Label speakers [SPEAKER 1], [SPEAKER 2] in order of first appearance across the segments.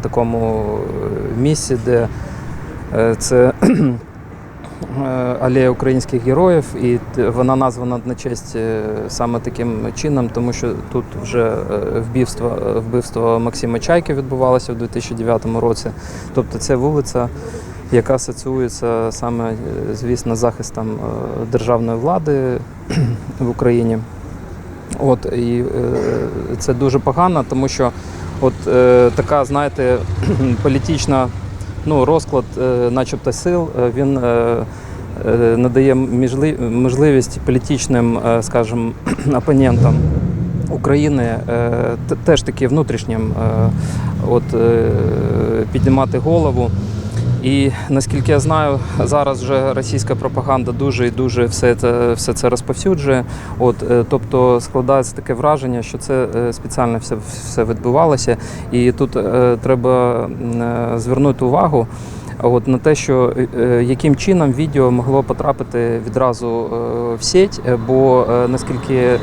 [SPEAKER 1] такому е, місці, де е, це е, алея українських героїв, і вона названа на честь саме таким чином, тому що тут вже вбивство, вбивство Максима Чайки відбувалося в 2009 році. Тобто це вулиця, яка асоціюється саме, звісно, захистом державної влади в Україні. От і це дуже погано, тому що от е, така, знаєте, політична ну, розклад, е, начебто, сил, е, він е, е, надає можливість політичним, е, скажімо, опонентам України е, теж таки внутрішнім е, от, е, піднімати голову. І наскільки я знаю, зараз вже російська пропаганда дуже і дуже все це, все це розповсюджує. От, е, тобто складається таке враження, що це е, спеціально все, все відбувалося. І тут е, треба звернути увагу. От на те, що е, яким чином відео могло потрапити відразу е, в сеть, е, бо е, наскільки е,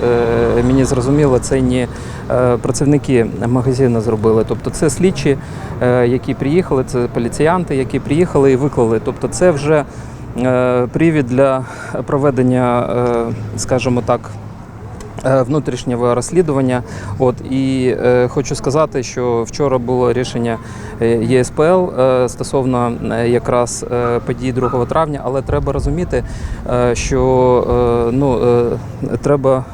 [SPEAKER 1] мені зрозуміло, це не е, працівники магазину зробили. Тобто це слідчі, е, які приїхали, це поліціянти, які приїхали і виклали. Тобто, це вже е, привід для проведення, е, скажімо так. Е, Внутрішнього розслідування, от і е, хочу сказати, що вчора було рішення е, ЄСПЛ е, стосовно е, якраз е, подій 2 травня, але треба розуміти, е, що е, ну е, треба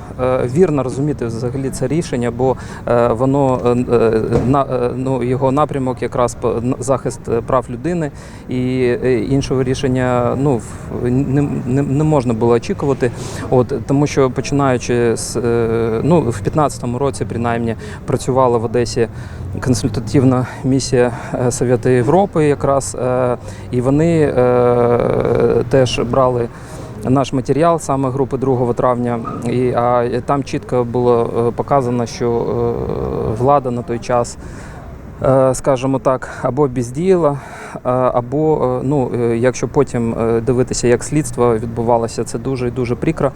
[SPEAKER 1] вірно розуміти взагалі це рішення, бо е, воно е, е, на е, ну його напрямок якраз захист е, прав людини, і е, іншого рішення ну не, не, не можна було очікувати. От тому, що починаючи з е, ну в 15-му році, принаймні, працювала в Одесі консультативна місія е, Совєту Європи, якраз е, і вони е, теж брали. Наш матеріал саме групи 2 травня, і а там чітко було е, показано, що е, влада на той час, е, скажімо так, або бездіяла, або е, ну, е, якщо потім е, дивитися, як слідство відбувалося, це дуже і дуже прикро.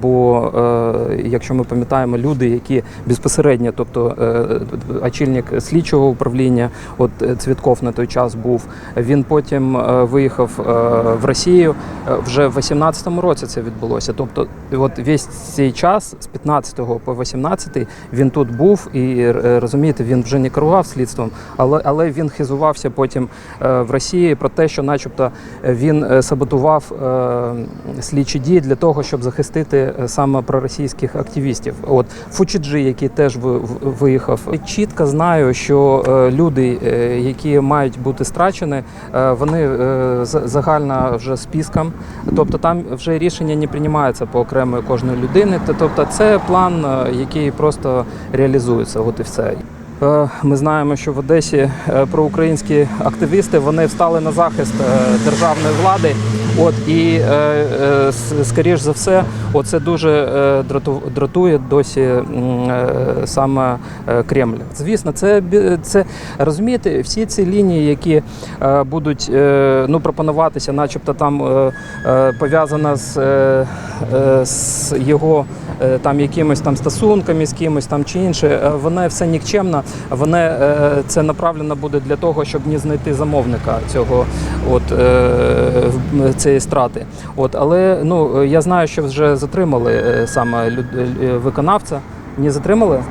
[SPEAKER 1] Бо якщо ми пам'ятаємо, люди, які безпосередньо, тобто очільник слідчого управління, от Цвітков на той час був, він потім виїхав в Росію. Вже в 18-му році це відбулося. Тобто, от весь цей час з 15 по 18 він тут був і розумієте, він вже не керував слідством, але але він хизувався потім в Росії про те, що, начебто, він е, саботував е, слідчі дії для того, щоб захистити е, саме проросійських активістів. От Фучіджі, який теж ви- виїхав, чітко знаю, що е, люди, е, які мають бути страчені, е, вони е, за- загально вже списком. Тобто там вже рішення не приймається по окремої кожної людини. Тобто це план, е, який просто реалізується. От і все. Е, Ми знаємо, що в Одесі е, проукраїнські активісти вони встали на захист е, державної влади. От і е, е, скоріш за все, оце дуже е, драту- дратує досі е, саме е, Кремль. Звісно, це це розумієте, всі ці лінії, які е, будуть е, ну пропонуватися, начебто там е, е, пов'язана з, е, з його там якимись там стосунками з кимось там чи інше, воно все нікчемно. Воно е, це направлено буде для того, щоб не знайти замовника цього от е, цієї страти. От, але ну я знаю, що вже затримали е, саме люд- е, виконавця. Не затримали?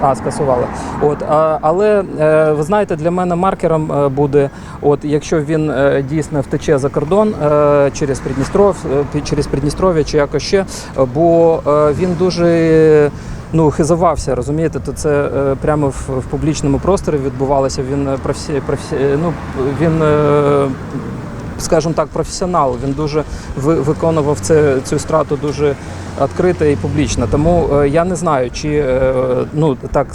[SPEAKER 1] А, скасували. От, а, але е, ви знаєте, для мене маркером буде, от якщо він дійсно втече за кордон через Придністров, через Придністров'я чи якось ще, бо він дуже. Ну, хизувався, розумієте, то це прямо в, в публічному просторі відбувалося. Він професі, професі, ну, він, скажімо так, професіонал. Він дуже ви- виконував це, цю страту дуже відкрита і публічна. Тому е, я не знаю, чи е, ну так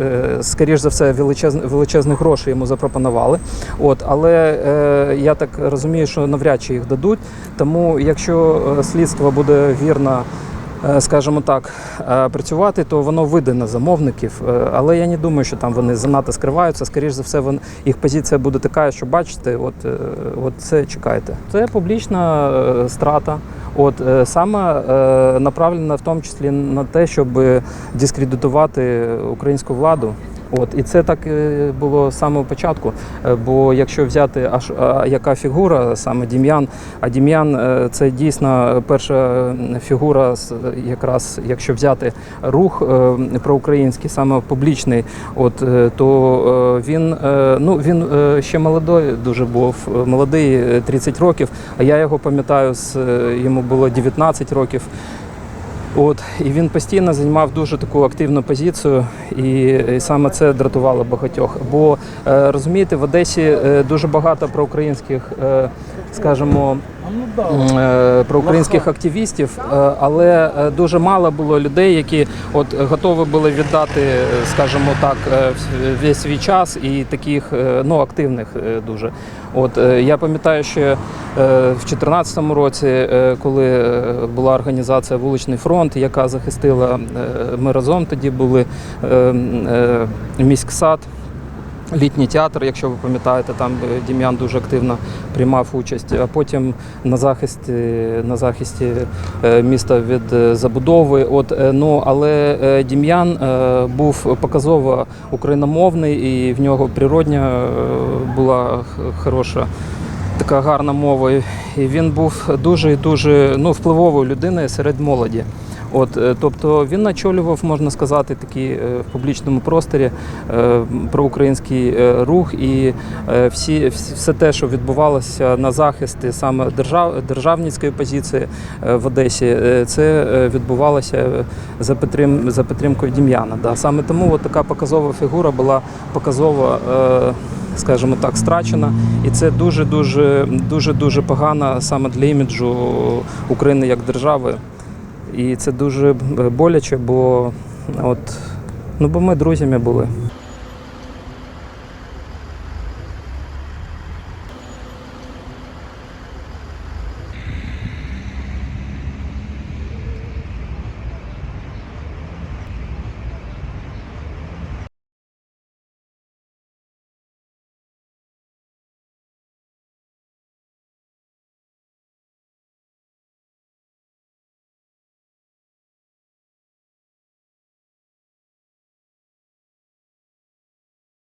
[SPEAKER 1] е, скоріш за все величезні гроші йому запропонували. От, але я так розумію, що навряд чи їх дадуть. Тому якщо слідство буде вірно. Е, Скажімо так, е, працювати, то воно вийде на замовників. Е, Але я не думаю, що там вони занадто скриваються. Скоріше за все, їх позиція буде така, що бачите, от, от це чекайте. Це публічна страта. От саме направлена в тому числі на те, щоб дискредитувати українську владу. От і це так е, було з самого початку. Е, Бо якщо взяти аж яка фігура, саме Дім'ян, а Дім'ян е, це дійсно перша фігура, якраз якщо взяти рух проукраїнський, саме публічний, от то він ну він ще молодий дуже був, молодий, е, 30 років. А я його пам'ятаю, йому було 19 років. От і він постійно займав дуже таку активну позицію, і, і саме це дратувало багатьох. Бо е, розумієте, в Одесі е, дуже багато проукраїнських, е, скажімо, проукраїнських активістів, але дуже мало було людей, які от готові були віддати, скажімо так, весь свій час і таких ну активних дуже. От я пам'ятаю, що в 2014 році, е, коли е, була організація Вуличний фронт, яка захистила, е, ми разом тоді були е, е, міськсад. Літній театр, якщо ви пам'ятаєте, там е, Дім'ян дуже активно приймав участь. А потім на захисті, на захисті е, міста від е, забудови. От е, ну але е, Дім'ян е, був показово україномовний, і в нього природня е, була хороша. Така гарна мова, і він був дуже і дуже ну, впливовою людиною серед молоді. От, е, тобто він очолював, можна сказати, такий е, в публічному просторі е, проукраїнський рух і всі, все те, що відбувалося на захисті саме держав, державницької позиції в Одесі, це відбувалося за, підтрим, за підтримкою Дім'яна. Да. Саме тому от така показова фігура була показово. Скажімо так, страчена, і це дуже дуже дуже дуже погано саме для іміджу України як держави. І це дуже боляче, бо от ну бо ми друзями були.